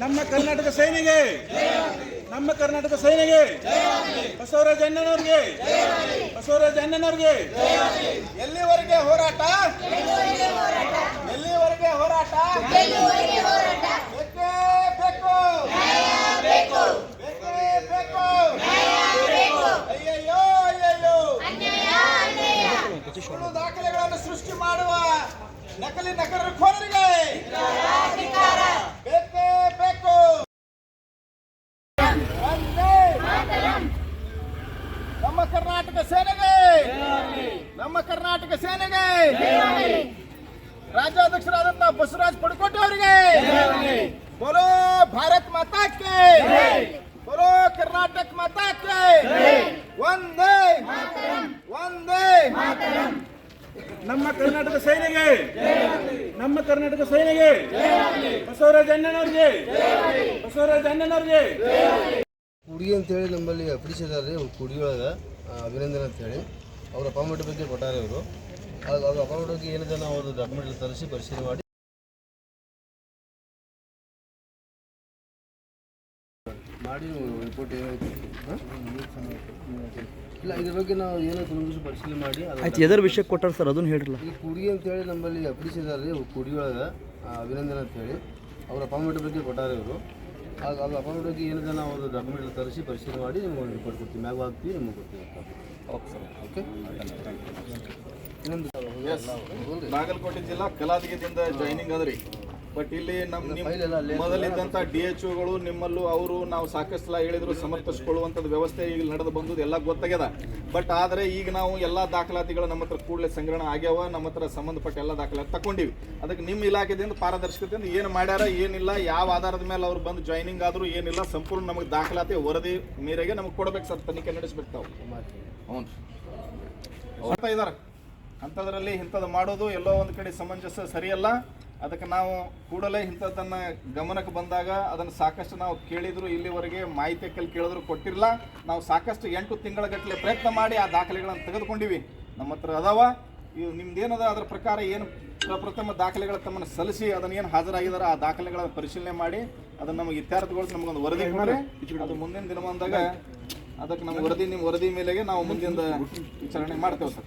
ನಮ್ಮ ಕರ್ನಾಟಕ ಸೇನೆಗೆ. ನಮ್ಮ ಕರ್ನಾಟಕ ಸೇನೆಗೆ. ಬಸವರಾಜ ಅಣ್ಣನವ್ರಿಗೆ. ಬಸವರಾಜ ಅಣ್ಣನವ್ರಿಗೆ. ಎಲ್ಲಿವರೆಗೆ ಹೋರಾಟ? ಎಲ್ಲಿವರೆಗೆ ಹೋರಾಟ ಬೇಕೇ ಬೇಕು ಬೇಕೇ ಬೇಕು ಅಯ್ಯಯ್ಯೋ ಅಯ್ಯಯ್ಯೋ ಸುಳ್ಳು ದಾಖಲೆಗಳನ್ನು ಸೃಷ್ಟಿ ಮಾಡುವ ನಕಲಿ ನಕಲಖೋರರಿಗೆ ಬೇಕೇ ಬೇಕು ವಂದೇ ನಮ್ಮ ಕರ್ನಾಟಕ ಸೇನೆಗೆ! ನಮ್ಮ ಕರ್ನಾಟಕ ಸೇನೆಗೆ! ರಾಜ್ಯಾಧ್ಯಕ್ಷರಾದಂತ ಬಸವರಾಜ್ ಪಡ್ಕೋಟೆ ಅವರಿಗೆ! ಬೋಲೋ ಭಾರತ್ ಮಾತಾಕ್ಕೆ! ಬೋಲೋ ಕರ್ನಾಟಕ ಮಾತಾಕ್ಕೆ! ಒಂದೇ ಒಂದೇ ನಮ್ಮ ಕರ್ನಾಟಕ ಸೇನೆಗೆ! ನಮ್ಮ ಕರ್ನಾಟಕ ಸೇನೆಗೆ! ಬಸವರಾಜ ಅಣ್ಣನವ್ರಿಗೆ! ಬಸವರಾಜ ಅಣ್ಣನವ್ರಿಗೆ! ಅಂತೇಳಿ ನಮ್ಮಲ್ಲಿ ಅಪ್ರಿಸಿದ್ದಾರೆ ರೀ ಕುಡಿಯೊಳಗೆ ಅಭಿನಂದನ್ ಅಂತೇಳಿ. ಅವ್ರ ಅಪಾಯಿಂಟ್ಮೆಂಟ್ ಬಗ್ಗೆ ಕೊಟ್ಟಾರೆ ಅವರು ಅದು ಅವ್ರ ಅಪಾಯಿಂಟ್ಮೆಂಟ್ ಬಗ್ಗೆ ಏನಿದೆ ನಾವು ಅದು ಡಾಕ್ಯುಮೆಂಟ್ ತರಿಸಿ ಪರಿಶೀಲನೆ ಮಾಡಿ. ಮಾಡಿ ರಿಪೋರ್ಟ್ ಏನಾಯ್ತು ಇಲ್ಲ ಇದ್ರ ಬಗ್ಗೆ ನಾವು ಏನೋ ಪರಿಶೀಲನೆ ಮಾಡಿ. ಆಯ್ತು ಎದರ ವಿಷಯಕ್ಕೆ ಕೊಟ್ಟಾರ ಸರ್? ಅದನ್ನು ಹೇಳ್ರಲ್ಲ. ಈ ಕುಡಿ ಅಂತೇಳಿ ನಮ್ಮಲ್ಲಿ ಅಪ್ರಿಸಿದ್ದಾರೆ ರೀ ಒಳಗೆ ಅಭಿನಂದನ್ ಅಂತೇಳಿ. ಅವ್ರ ಅಪಾಯಿಂಟ್ಮೆಂಟ್ ಬಗ್ಗೆ ಕೊಟ್ಟಾರೆ ಅವರು ಅದು ಅದು ಅಕೌಂಟ್ ಹೋಗಿ ಏನಿದೆ ನಾವು ಒಂದು ಡಾಕ್ಯುಮೆಂಟ್ ತರಿಸಿ ಪರಿಶೀಲನೆ ಮಾಡಿ ನಿಮ್ಗೆ ರಿಪೋರ್ಟ್ ಕೊಡ್ತೀವಿ ಮ್ಯಾಗ ಹಾಕ್ತೀವಿ ನಿಮ್ಗೆ ಕೊಡ್ತೀವಿ ಓಕೆ ಇನ್ನೊಂದು ಬಾಗಲಕೋಟೆ ಜಿಲ್ಲಾ ಕಲಾದಿಗದಿಂದ ಜಾಯ್ನಿಂಗ್ ಅದ್ರಿ ಬಟ್ ಇಲ್ಲಿ ನಮ್ಮ ಮೊದಲಿದ್ದಂತ ಡಿ ಎಚ್ಗಳು ನಿಮ್ಮಲ್ಲೂ ಅವರು ನಾವು ಸಾಕಷ್ಟು ಸಲ ಹೇಳಿದ್ರು ಸಮರ್ಥಿಸ್ಕೊಳ್ಳುವಂಥದ್ದು ವ್ಯವಸ್ಥೆ ಈಗ ನಡೆದು ಬಂದದ್ದು ಎಲ್ಲ ಗೊತ್ತಾಗ್ಯದ. ಬಟ್ ಆದ್ರೆ ಈಗ ನಾವು ಎಲ್ಲಾ ದಾಖಲಾತಿಗಳು ನಮ್ಮ ಹತ್ರ ಕೂಡಲೇ ಸಂಗ್ರಹಣ ಆಗ್ಯಾವ ನಮ್ಮ ಹತ್ರ ಸಂಬಂಧಪಟ್ಟ ಎಲ್ಲ ದಾಖಲಾತಿ ತಗೊಂಡಿವಿ ಅದಕ್ಕೆ ನಿಮ್ಮ ಇಲಾಖೆದಿಂದ ಪಾರದರ್ಶಕತೆಯಿಂದ ಏನು ಮಾಡ್ಯಾರ ಏನಿಲ್ಲ ಯಾವ ಆಧಾರದ ಮೇಲೆ ಅವ್ರು ಬಂದು ಜಾಯ್ನಿಂಗ್ ಆದರೂ ಏನಿಲ್ಲ ಸಂಪೂರ್ಣ ನಮಗೆ ದಾಖಲಾತಿ ವರದಿ ಮೇರೆಗೆ ನಮಗೆ ಕೊಡ್ಬೇಕು ಸರ್ ತನಿಖೆ ನಡೆಸ್ಬೇಕು ತಾವು. ಹ್ಞೂ. ಇದ್ದಾರೆ ಅಂಥದ್ರಲ್ಲಿ ಇಂಥದ್ದು ಮಾಡೋದು ಎಲ್ಲೋ ಒಂದು ಕಡೆ ಸಮಂಜಸ ಸರಿಯಲ್ಲ. ಅದಕ್ಕೆ ನಾವು ಕೂಡಲೇ ಇಂಥದ್ದನ್ನ ಗಮನಕ್ಕೆ ಬಂದಾಗ ಅದನ್ನು ಸಾಕಷ್ಟು ನಾವು ಕೇಳಿದ್ರು ಇಲ್ಲಿವರೆಗೆ ಮಾಹಿತಿ ಕಲ್ಲಿ ಕೇಳಿದ್ರು ಕೊಟ್ಟಿರಲ್ಲ ನಾವು ಸಾಕಷ್ಟು ಎಂಟು ತಿಂಗಳ ಗಟ್ಟಲೆ ಪ್ರಯತ್ನ ಮಾಡಿ ಆ ದಾಖಲೆಗಳನ್ನು ತೆಗೆದುಕೊಂಡಿವಿ. ನಮ್ಮ ಹತ್ರ ಅದಾವ. ಇವು ನಿಮ್ದೇನದ ಅದರ ಪ್ರಕಾರ ಏನು ಪ್ರಪ್ರಥಮ ದಾಖಲೆಗಳ ತಮ್ಮನ್ನು ಸಲ್ಲಿಸಿ ಅದನ್ನು ಏನು ಹಾಜರಾಗಿದಾರ ಆ ದಾಖಲೆಗಳನ್ನು ಪರಿಶೀಲನೆ ಮಾಡಿ ಅದನ್ನು ನಮಗೆ ಇತ್ಯರ್ಥಗೊಳಿಸಿ ನಮಗೊಂದು ವರದಿ ಮಾಡಿ ಅದು ಮುಂದಿನ ದಿನಮಾನದಾಗ ಅದಕ್ಕೆ ನಮ್ಮ ವರದಿ ನಿಮ್ಮ ವರದಿ ಮೇಲೆಗೆ ನಾವು ಮುಂದಿನ ವಿಚಾರಣೆ ಮಾಡ್ತೇವೆ ಸರ್.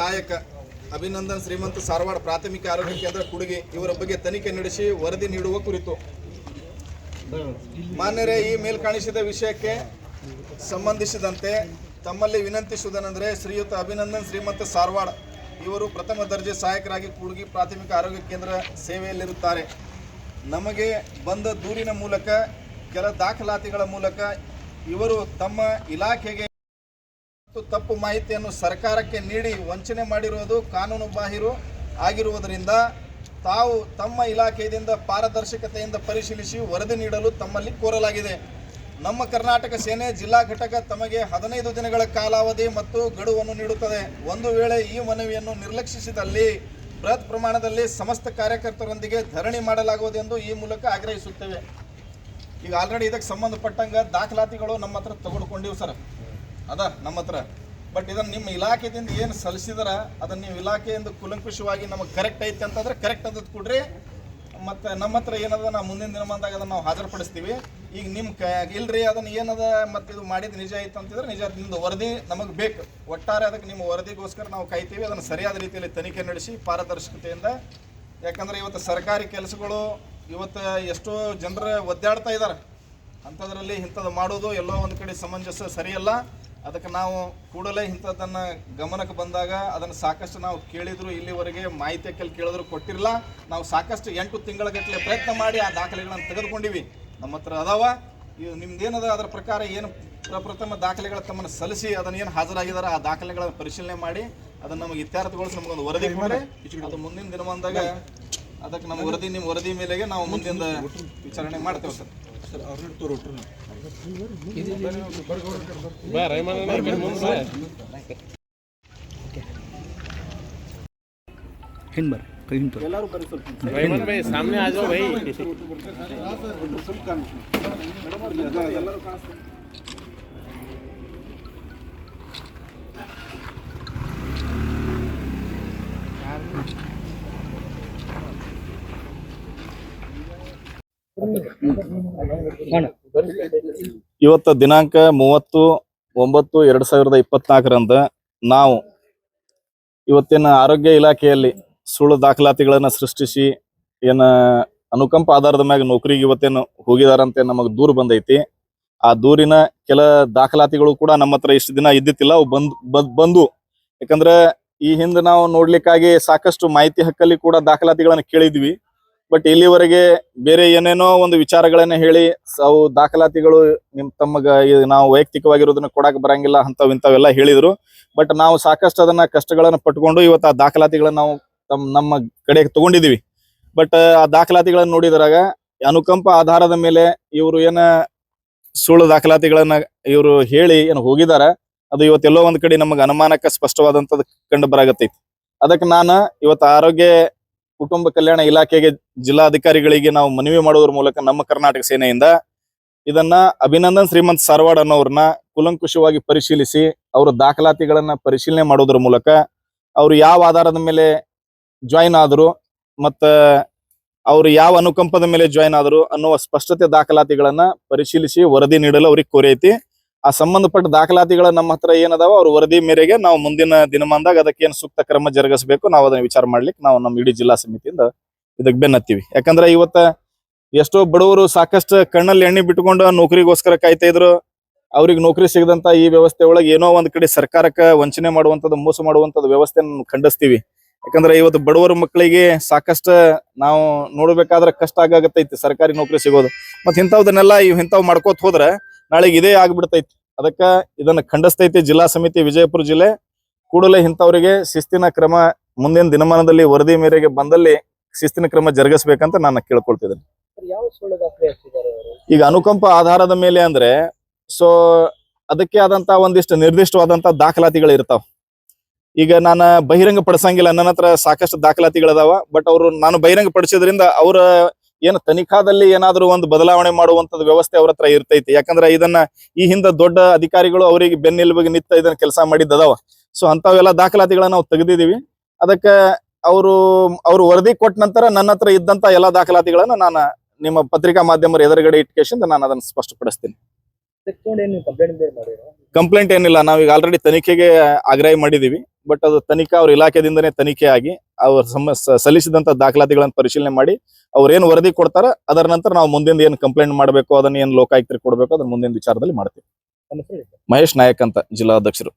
ಸಹಾಯಕ ಅಭಿನಂದನ್ ಶ್ರೀಮಂತ ಸಾರವಾಡ ಪ್ರಾಥಮಿಕ ಆರೋಗ್ಯ ಕೇಂದ್ರ ಕುಡುಗೆ ಇವರ ಬಗ್ಗೆ ತನಿಖೆ ನಡೆಸಿ ವರದಿ ನೀಡುವ ಕುರಿತು. ಮಾನ್ಯರೇ, ಈ ಮೇಲ್ಕಾಣಿಸಿದ ವಿಷಯಕ್ಕೆ ಸಂಬಂಧಿಸಿದಂತೆ ತಮ್ಮಲ್ಲಿ ವಿನಂತಿಸುವುದೇನೆಂದರೆ ಶ್ರೀಯುತ ಅಭಿನಂದನ್ ಶ್ರೀಮಂತ ಸಾರವಾಡ ಇವರು ಪ್ರಥಮ ದರ್ಜೆ ಸಹಾಯಕರಾಗಿ ಕುಡುಗಿ ಪ್ರಾಥಮಿಕ ಆರೋಗ್ಯ ಕೇಂದ್ರ ಸೇವೆಯಲ್ಲಿರುತ್ತಾರೆ. ನಮಗೆ ಬಂದ ದೂರಿನ ಮೂಲಕ ಕೆಲ ದಾಖಲಾತಿಗಳ ಮೂಲಕ ಇವರು ತಮ್ಮ ಇಲಾಖೆಗೆ ತಪ್ಪು ಮಾಹಿತಿಯನ್ನು ಸರ್ಕಾರಕ್ಕೆ ನೀಡಿ ವಂಚನೆ ಮಾಡಿರುವುದು ಕಾನೂನು ಬಾಹಿರು ಆಗಿರುವುದರಿಂದ ತಾವು ತಮ್ಮ ಇಲಾಖೆಯಿಂದ ಪಾರದರ್ಶಕತೆಯಿಂದ ಪರಿಶೀಲಿಸಿ ವರದಿ ನೀಡಲು ತಮ್ಮಲ್ಲಿ ಕೋರಲಾಗಿದೆ. ನಮ್ಮ ಕರ್ನಾಟಕ ಸೇನೆ ಜಿಲ್ಲಾ ಘಟಕ ತಮಗೆ ಹದಿನೈದು ದಿನಗಳ ಕಾಲಾವಧಿ ಮತ್ತು ಗಡುವನ್ನು ನೀಡುತ್ತದೆ. ಒಂದು ವೇಳೆ ಈ ಮನವಿಯನ್ನು ನಿರ್ಲಕ್ಷಿಸಿದಲ್ಲಿ ಬೃಹತ್ ಪ್ರಮಾಣದಲ್ಲಿ ಸಮಸ್ತ ಕಾರ್ಯಕರ್ತರೊಂದಿಗೆ ಧರಣಿ ಮಾಡಲಾಗುವುದೆಂದು ಈ ಮೂಲಕ ಆಗ್ರಹಿಸುತ್ತೇವೆ. ಈಗ ಆಲ್ರೆಡಿ ಇದಕ್ಕೆ ಸಂಬಂಧಪಟ್ಟಂಗ ದಾಖಲಾತಿಗಳು ನಮ್ಮ ಹತ್ರ ತೆಗೆದುಕೊಂಡಿವೆ ಸರ್. ಅದ, ನಮ್ಮ ಹತ್ರ. ಬಟ್ ಇದನ್ನು ನಿಮ್ಮ ಇಲಾಖೆದಿಂದ ಏನು ಸಲ್ಲಿಸಿದಾರ, ಅದನ್ನು ನೀವು ಇಲಾಖೆಯಿಂದ ಕುಲಂಕುಷವಾಗಿ ನಮಗೆ ಕರೆಕ್ಟ್ ಐತೆ ಅಂತಂದ್ರೆ ಕರೆಕ್ಟ್ ಅದ್ ಕೊಡ್ರಿ ಮತ್ತು ನಮ್ಮ ಹತ್ರ ಏನದ ನಾವು ಮುಂದಿನ ದಿನಮಾನದಾಗ ಅದನ್ನು ನಾವು ಹಾಜರುಪಡಿಸ್ತೀವಿ. ಈಗ ನಿಮ್ಮ ಕ, ಇಲ್ರಿ, ಅದನ್ನು ಏನದ ಮತ್ತು ಇದು ಮಾಡಿದ ನಿಜ ಐತೆ ಅಂತಿದ್ರೆ ನಿಜ ನಿಮ್ಮದು ವರದಿ ನಮಗೆ ಬೇಕು. ಒಟ್ಟಾರೆ ಅದಕ್ಕೆ ನಿಮ್ಮ ವರದಿಗೋಸ್ಕರ ನಾವು ಕಾಯ್ತೀವಿ, ಅದನ್ನು ಸರಿಯಾದ ರೀತಿಯಲ್ಲಿ ತನಿಖೆ ನಡೆಸಿ ಪಾರದರ್ಶಕತೆಯಿಂದ. ಯಾಕಂದ್ರೆ ಇವತ್ತು ಸರ್ಕಾರಿ ಕೆಲಸಗಳು, ಇವತ್ತು ಎಷ್ಟೋ ಜನರು ಒದ್ದಾಡ್ತಾ ಇದ್ದಾರೆ ಅಂಥದ್ರಲ್ಲಿ ಇಂಥದ್ದು ಮಾಡೋದು ಎಲ್ಲೋ ಒಂದು ಕಡೆ ಸಮಂಜಸ ಸರಿಯಲ್ಲ. ಅದಕ್ಕೆ ನಾವು ಕೂಡಲೇ ಇಂಥದ್ದನ್ನು ಗಮನಕ್ಕೆ ಬಂದಾಗ ಅದನ್ನು ಸಾಕಷ್ಟು ನಾವು ಕೇಳಿದ್ರು ಇಲ್ಲಿವರೆಗೆ ಮಾಹಿತಿ ಕೆಲ ಕೇಳಿದ್ರು ಕೊಟ್ಟಿರಲ್ಲ ನಾವು ಸಾಕಷ್ಟು ಎಂಟು ತಿಂಗಳ ಗಟ್ಟಲೆ ಪ್ರಯತ್ನ ಮಾಡಿ ಆ ದಾಖಲೆಗಳನ್ನು ತೆಗೆದುಕೊಂಡಿವಿ. ನಮ್ಮ ಹತ್ರ ಅದಾವ. ಇವು ನಿಮ್ದೇನದ ಅದರ ಪ್ರಕಾರ ಏನು ಪ್ರಪ್ರಥಮ ದಾಖಲೆಗಳ ತಮ್ಮನ್ನು ಸಲ್ಲಿಸಿ ಅದನ್ನ ಏನು ಹಾಜರಾಗಿದಾರ ಆ ದಾಖಲೆಗಳನ್ನು ಪರಿಶೀಲನೆ ಮಾಡಿ ಅದನ್ನು ನಮಗೆ ಇತ್ಯರ್ಥಗೊಳಿಸಿ ನಮಗೊಂದು ವರದಿ ಕೊಡ್ರಿ. ಅದು ಮುಂದಿನ ದಿನಮಾನದಾಗ ಅದಕ್ಕೆ ನಮ್ಮ ವರದಿ, ನಿಮ್ಮ ವರದಿ ಮೇಲೆಗೆ ನಾವು ಮುಂದಿನ ವಿಚಾರಣೆ ಮಾಡ್ತೇವೆ ಸರ್. ಹಿಂಗೆ ಬರ್ರಿ ಕೈ ಹಿಂಗೆ ತೋರಿ ಇವತ್ತು ದಿನಾಂಕ ಮೂವತ್ತು, ಒಂಬತ್ತು, ಎರಡು ಸಾವಿರದ ಇಪ್ಪತ್ನಾಲ್ಕರಂದು ನಾವು ಇವತ್ತಿನ ಆರೋಗ್ಯ ಇಲಾಖೆಯಲ್ಲಿ ಸುಳ್ಳು ದಾಖಲಾತಿಗಳನ್ನು ಸೃಷ್ಟಿಸಿ, ಏನ ಅನುಕಂಪ ಆಧಾರದ ಮ್ಯಾಗ ನೌಕರಿಗೆ ಇವತ್ತೇನು ಹೋಗಿದಾರಂತೆ ನಮಗೆ ದೂರು ಬಂದೈತಿ. ಆ ದೂರಿನ ಕೆಲ ದಾಖಲಾತಿಗಳು ಕೂಡ ನಮ್ಮ ಹತ್ರ ಇಷ್ಟು ದಿನ ಇದ್ದಿತ್ತಿಲ್ಲ, ಅವು ಬಂದ್, ಬಂದ್- ಯಾಕಂದ್ರೆ ಈ ಹಿಂದೆ ನಾವು ನೋಡ್ಲಿಕ್ಕಾಗಿ ಸಾಕಷ್ಟು ಮಾಹಿತಿ ಹಕ್ಕಲ್ಲಿ ಕೂಡ ದಾಖಲಾತಿಗಳನ್ನು ಕೇಳಿದ್ವಿ. ಬಟ್ ಇಲ್ಲಿವರೆಗೆ ಬೇರೆ ಏನೇನೋ ಒಂದು ವಿಚಾರಗಳನ್ನ ಹೇಳಿ, ಅವು ದಾಖಲಾತಿಗಳು ನಿಮ್ ತಮ್ಮಗ ನಾವು ವೈಯಕ್ತಿಕವಾಗಿರೋದನ್ನ ಕೊಡಕ್ ಬರಂಗಿಲ್ಲ ಅಂತವ್ ಇಂಥವೆಲ್ಲ ಹೇಳಿದ್ರು. ಬಟ್ ನಾವು ಸಾಕಷ್ಟು ಅದನ್ನ ಕಷ್ಟಗಳನ್ನ ಪಟ್ಕೊಂಡು ಇವತ್ತು ಆ ದಾಖಲಾತಿಗಳನ್ನ ನಾವು ತಮ್ಮ ನಮ್ಮ ಕಡೆಗೆ ತಗೊಂಡಿದೀವಿ. ಬಟ್ ಆ ದಾಖಲಾತಿಗಳನ್ನ ನೋಡಿದ್ರಾಗ ಅನುಕಂಪ ಆಧಾರದ ಮೇಲೆ ಇವರು ಏನ ಸುಳ್ಳು ದಾಖಲಾತಿಗಳನ್ನ ಇವರು ಹೇಳಿ ಏನು ಹೋಗಿದಾರ, ಅದು ಇವತ್ತೆಲ್ಲೋ ಒಂದ್ ಕಡೆ ನಮಗೆ ಅನುಮಾನಕ್ಕೆ ಸ್ಪಷ್ಟವಾದಂತದ್ ಕಂಡು ಬರಾಗತ್ತೈತಿ ಅದಕ್ಕೆ ನಾನು ಇವತ್ತು ಆರೋಗ್ಯ ಕುಟುಂಬ ಕಲ್ಯಾಣ ಇಲಾಖೆಗೆ ಜಿಲ್ಲಾಧಿಕಾರಿಗಳಿಗೆ ನಾವು ಮನವಿ ಮಾಡುವುದರ ಮೂಲಕ ನಮ್ಮ ಕರ್ನಾಟಕ ಸೇನೆಯಿಂದ ಇದನ್ನ ಅಭಿನಂದನ್ ಶ್ರೀಮಂತ್ ಸಾರವಾಡ್ ಅನ್ನೋರ್ನ ಕುಲಂಕುಷವಾಗಿ ಪರಿಶೀಲಿಸಿ ಅವರ ದಾಖಲಾತಿಗಳನ್ನ ಪರಿಶೀಲನೆ ಮಾಡುವುದರ ಮೂಲಕ ಅವರು ಯಾವ ಆಧಾರದ ಮೇಲೆ ಜಾಯಿನ್ ಆದರು ಮತ್ತ ಅವರು ಯಾವ ಅನುಕಂಪದ ಮೇಲೆ ಜಾಯಿನ್ ಆದರು ಅನ್ನುವ ಸ್ಪಷ್ಟತೆ ದಾಖಲಾತಿಗಳನ್ನ ಪರಿಶೀಲಿಸಿ ವರದಿ ನೀಡಲು ಅವ್ರಿಗೆ ಕೋರೈತಿ ಆ ಸಂಬಂಧಪಟ್ಟ ದಾಖಲಾತಿಗಳ ನಮ್ಮ ಹತ್ರ ಏನದಾವ, ಅವ್ರ ವರದಿ ಮೇರೆಗೆ ನಾವು ಮುಂದಿನ ದಿನಮಾನದಾಗ ಅದಕ್ಕೆ ಏನು ಸೂಕ್ತ ಕ್ರಮ ಜರುಗಿಸಬೇಕು, ನಾವು ಅದನ್ನ ವಿಚಾರ ಮಾಡ್ಲಿಕ್ಕೆ ನಾವು ನಮ್ಮ ಇಡೀ ಜಿಲ್ಲಾ ಸಮಿತಿಯಿಂದ ಇದಕ್ಕೆ ಬೆನ್ನತ್ತೀವಿ. ಯಾಕಂದ್ರೆ ಇವತ್ತ ಎಷ್ಟೋ ಬಡವರು ಸಾಕಷ್ಟು ಕಣ್ಣಲ್ಲಿ ಎಣ್ಣೆ ಬಿಟ್ಕೊಂಡು ನೌಕರಿಗೋಸ್ಕರ ಕಾಯ್ತಾ ಇದ್ರು. ಅವ್ರಿಗೆ ನೌಕರಿ ಸಿಗದಂತ ಈ ವ್ಯವಸ್ಥೆ ಒಳಗೆ ಏನೋ ಒಂದ್ ಕಡೆ ಸರ್ಕಾರಕ್ಕೆ ವಂಚನೆ ಮಾಡುವಂತದ್ದು ಮೋಸ ಮಾಡುವಂತದ್ದು ವ್ಯವಸ್ಥೆ ಖಂಡಿಸ್ತೀವಿ. ಯಾಕಂದ್ರೆ ಇವತ್ತು ಬಡವರ ಮಕ್ಕಳಿಗೆ ಸಾಕಷ್ಟು ನಾವು ನೋಡ್ಬೇಕಾದ್ರೆ ಕಷ್ಟ ಆಗಾಗತ್ತೈತಿ, ಸರ್ಕಾರಿ ನೌಕರಿ ಸಿಗೋದು. ಮತ್ತೆ ಇಂಥವ್ದನ್ನೆಲ್ಲ ಇವ್ ಇಂಥವ್ ಮಾಡ್ಕೋತ ಹೋದ್ರ ನಾಳೆಗೆ ಇದೇ ಆಗ್ಬಿಡ್ತೈತಿ. ಅದಕ್ಕ ಇದನ್ನ ಖಂಡಿಸ್ತೈತಿ ಜಿಲ್ಲಾ ಸಮಿತಿ ವಿಜಯಪುರ ಜಿಲ್ಲೆ. ಕೂಡಲೇ ಇಂಥವರಿಗೆ ಶಿಸ್ತಿನ ಕ್ರಮ ಮುಂದಿನ ದಿನಮಾನದಲ್ಲಿ ವರದಿ ಮೇರೆಗೆ ಬಂದಲ್ಲಿ ಶಿಸ್ತಿನ ಕ್ರಮ ಜರುಗಿಸ್ಬೇಕಂತ ನಾನು ಕೇಳ್ಕೊಳ್ತಿದ್ದೇನೆ. ಈಗ ಅನುಕಂಪ ಆಧಾರದ ಮೇಲೆ ಅಂದ್ರೆ ಸೊ ಅದಕ್ಕೆ ಆದಂತ ಒಂದಿಷ್ಟು ನಿರ್ದಿಷ್ಟವಾದಂತ ದಾಖಲಾತಿಗಳು ಇರ್ತಾವ. ಈಗ ನಾನು ಬಹಿರಂಗ ಪಡಿಸಂಗಿಲ್ಲ ನನ್ನ ಹತ್ರ ಸಾಕಷ್ಟು ದಾಖಲಾತಿಗಳದಾವ ಬಟ್ ಅವರು ನಾನು ಬಹಿರಂಗ ಪಡಿಸೋದ್ರಿಂದ ಅವರ ಏನು ತನಿಖಾದಲ್ಲಿ ಏನಾದರೂ ಒಂದು ಬದಲಾವಣೆ ಮಾಡುವಂತದ್ದು ವ್ಯವಸ್ಥೆ ಅವ್ರ ಹತ್ರ ಇರ್ತೈತಿ. ಯಾಕಂದ್ರೆ ಇದನ್ನ ಈ ಹಿಂದೆ ದೊಡ್ಡ ಅಧಿಕಾರಿಗಳು ಅವರಿಗೆ ಬೆನ್ನೆಲುಬಿಗೆ ನಿಂತ ಇದನ್ನ ಕೆಲಸ ಮಾಡಿದ್ದದಾವ. ಸೊ ಅಂತವೆಲ್ಲ ದಾಖಲಾತಿಗಳನ್ನ ನಾವು ತೆಗೆದಿದೀವಿ ಅದಕ್ಕೆ ಅವರು, ಅವ್ರು ವರದಿ ಕೊಟ್ಟ ನಂತರ ನನ್ನ ಹತ್ರ ಇದ್ದಂತ ಎಲ್ಲಾ ದಾಖಲಾತಿಗಳನ್ನ ನಾನು ನಿಮ್ಮ ಪತ್ರಿಕಾ ಮಾಧ್ಯಮರ ಎದುರುಗಡೆ ಇಟ್ಕೇಶಿಂದ ನಾನು ಅದನ್ನ ಸ್ಪಷ್ಟಪಡಿಸ್ತೀನಿ. ಕಂಪ್ಲೇಂಟ್ ಬೇರೆ ಮಾಡಿರೋ ಕಂಪ್ಲೇಂಟ್ ಏನಿಲ್ಲ ನಾವೀಗ ಆಲ್ರೆಡಿ ತನಿಖೆಗೆ ಆಗ್ರಹ ಮಾಡಿದೀವಿ ಬಟ್ ಅದು ತನಿಖಾ ಅವ್ರ ಇಲಾಖೆದಿಂದನೇ ತನಿಖೆ ಆಗಿ ಅವ್ರ ಸಮ ಸ- ಸಲ್ಲಿಸಿದಂತ ದಾಖಲಾತಿಗಳನ್ನ ಪರಿಶೀಲನೆ ಮಾಡಿ ಅವ್ರ ಏನ್ ವರದಿ ಕೊಡ್ತಾರ ಅದರ ನಂತರ ನಾವು ಮುಂದಿನ ಏನ್ ಕಂಪ್ಲೇಂಟ್ ಮಾಡಬೇಕು ಅದನ್ನ ಏನ್ ಲೋಕಾಯುಕ್ತರಿಗೆ ಕೊಡಬೇಕು ಅದನ್ನ ಮುಂದಿನ ವಿಚಾರದಲ್ಲಿ ಮಾಡ್ತೀವಿ ನಮ್ಮ ಹೆಸರು ಹೇಳಿ. ಮಹೇಶ್ ನಾಯಕ್ ಅಂತ ಜಿಲ್ಲಾಧ್ಯಕ್ಷರು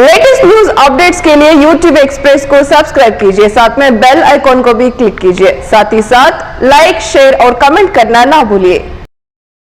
लेटेस्ट न्यूज अपडेट्स के लिए YouTube एक्सप्रेस को सब्सक्राइब कीजिए साथ में बेल आइकॉन को भी क्लिक कीजिए साथ ही साथ लाइक शेयर और कमेंट करना ना भूलिए